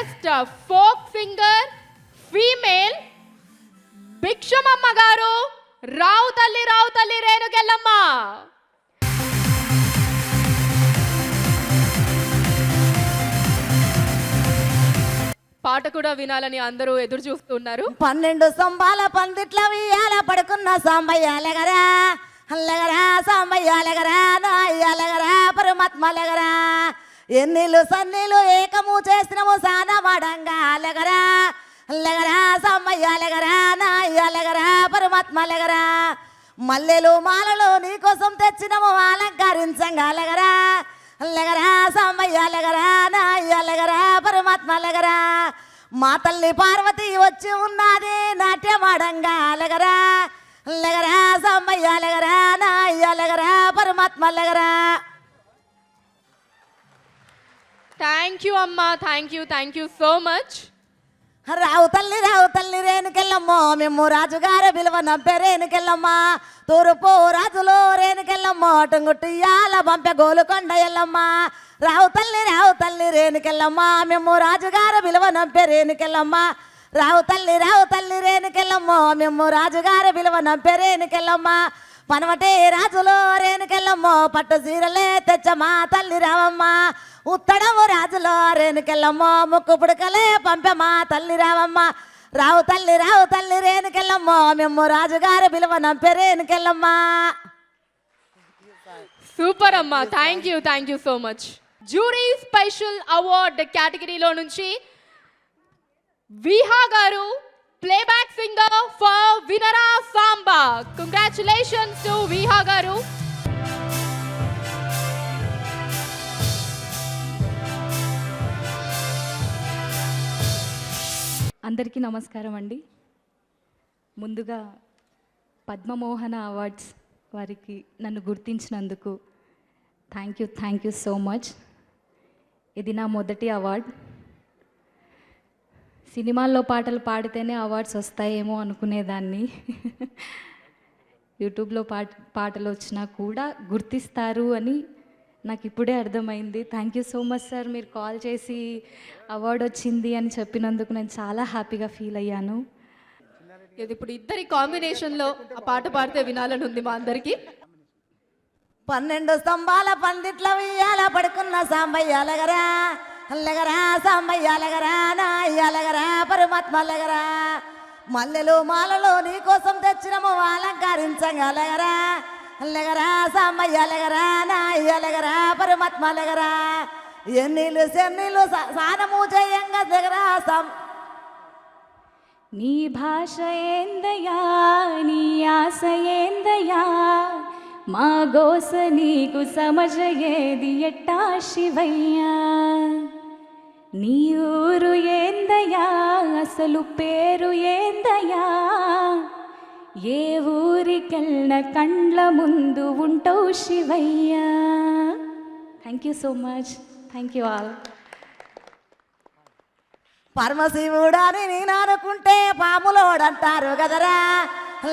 Best folk singer female Bhikshamamma garu రావు తల్లి రావు తల్లి రేణుకెళ్ళమ్మ పాట కూడా వినాలని అందరూ ఎదురు చూస్తున్నారు. పన్నెండు సంబాల పందిట్ల వియాల పడుకున్న సాంబయ్య లెగరా లెగరా సాంబయ్య లెగరా నాయ్య లెగరా పరమాత్మ లెగరా ఎన్నిలు సన్నిలు ఏకము చేసినము సానమడంగా లెగరా లెగరా సమ్మయ్య లెగరా నాయ్య లెగరా పరమాత్మ లెగరా మల్లెలు మాలలు నీకోసం తెచ్చినము అలంకరించంగా. లెగరా లెగరా సమ్మయ్య లెగరా నాయ్య లెగరా పరమాత్మ లెగరా మా తల్లి పార్వతి వచ్చి ఉన్నది నాట్యమాడంగా. లెగరా లెగరా సమ్మయ్య లెగరా నాయ్య లెగరా పరమాత్మ లెగరా థ్యాంక్ యూ అమ్మా thank you thank you so much రావు తల్లి రావు తల్లి రేణుకెళ్ళమ్మో. మేము రాజుగారు విలువ నబ్బే రేణుకెళ్ళమ్మా. తూర్పు రాజులో రేణుకెళ్ళమ్మో. టుంగుట్టియాల పంపె గోలుకొండ ఎల్లమ్మా. రావు తల్లి రావు తల్లి రేణుకెళ్ళమ్మా. మేము రాజుగారు విలువ నబ్బే రేణుకెళ్ళమ్మా. రావు తల్లి రావు తల్లి రేణుకెళ్ళమ్మో. మేము రాజుగారు విలువ నబ్బే రేణుకెళ్ళమ్మా. పనవటే రాజులో రేణుకెళ్ళమ్మో. పట్టు చీరలే తెచ్చమ్మా తల్లి రావమ్మా. ఉత్తడము రాజులో రేణుకెళ్ళమ్మో ముక్కు పుడకలే పంపెమా తల్లి రావమ్మ రావు తల్లి రావు తల్లి రేణుకెళ్ళమ్మో మేము రాజుగారు విలువ నంపే రేణుకెళ్ళమ్మా సూపర్ అమ్మా. Thank you thank you so much jury special award కేటగిరీలో నుంచి విహా గారు ప్లేబ్యాక్ సింగర్ ఫర్ వినరా సాంబా కంగ్రాచులేషన్స్ టు విహా గారు. అందరికీ నమస్కారం అండి. ముందుగా పద్మమోహన అవార్డ్స్ వారికి నన్ను గుర్తించినందుకు thank you thank you so much ఇది నా మొదటి అవార్డ్. సినిమాల్లో పాటలు పాడితేనే అవార్డ్స్ వస్తాయేమో అనుకునేదాన్ని. యూట్యూబ్లో పాట పాటలు వచ్చినా కూడా గుర్తిస్తారు అని నాకు ఇప్పుడే అర్థమైంది. Thank you so much sir మీరు కాల్ చేసి అవార్డు వచ్చింది అని చెప్పినందుకు నేను చాలా హ్యాపీగా ఫీల్ అయ్యాను. ఇది ఇప్పుడు ఇద్దరి కాంబినేషన్లో ఆ పాట పాడితే వినాలని ఉంది మా అందరికీ. పన్నెండు స్తంభాల పందిట్ల వియ్యాల పడుకున్న సాంబయ్య లెగరా లెగరా సాంబయ్య లెగరా నాయ్య లెగరా పరమాత్మ లెగరా మల్లెలు మాలలు నీకోసం తెచ్చినము అలంకరించంగా లెగరా లెగరా సాంబయ్య లెగరా నాయ్య లెగరా పరమాత్మ లెగరా ఎన్నీళ్ళు సెన్నీళ్ళు సానము చేయంగా దగ్గరా సాం. నీ భాష ఏందయా నీ ఆశ ఏందయా మా గోస నీకు సమజయేది ఎట్టా శివయ్యా? నీ ఊరు ఏందయా అసలు పేరు ఏందయా ఏ ఊరికెళ్ళిన కండ్ల ముందు ఉంటావు శివయ్యా? Thank you so much thank you all పరమశివుడని నేను అనుకుంటే పాములోడంటారు కదరా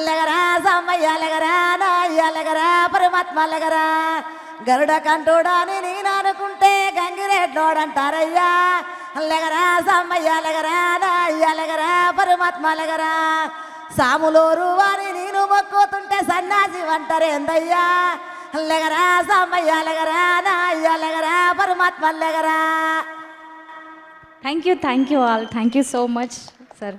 లెగరా సమ్మయ్య లెగరా నాయ్య లెగరా పరమాత్మ లెగరా. గరుడ కంటుడని నేను అనుకుంటే గంగిరెడ్లోడంటారయ్యా. లెగరా సమ్మయ్య లెగరా నాయ్య లెగరా పరమాత్మ లెగరా. సాములోరు వారి నేను మొక్కుతుంటే సన్నాసి అంటారేందయ్యా లెగరా సమ్మయ్య లెగరా నాయ్య లెగరా పరమాత్మ లెగరా. Thank you thank you all thank you so much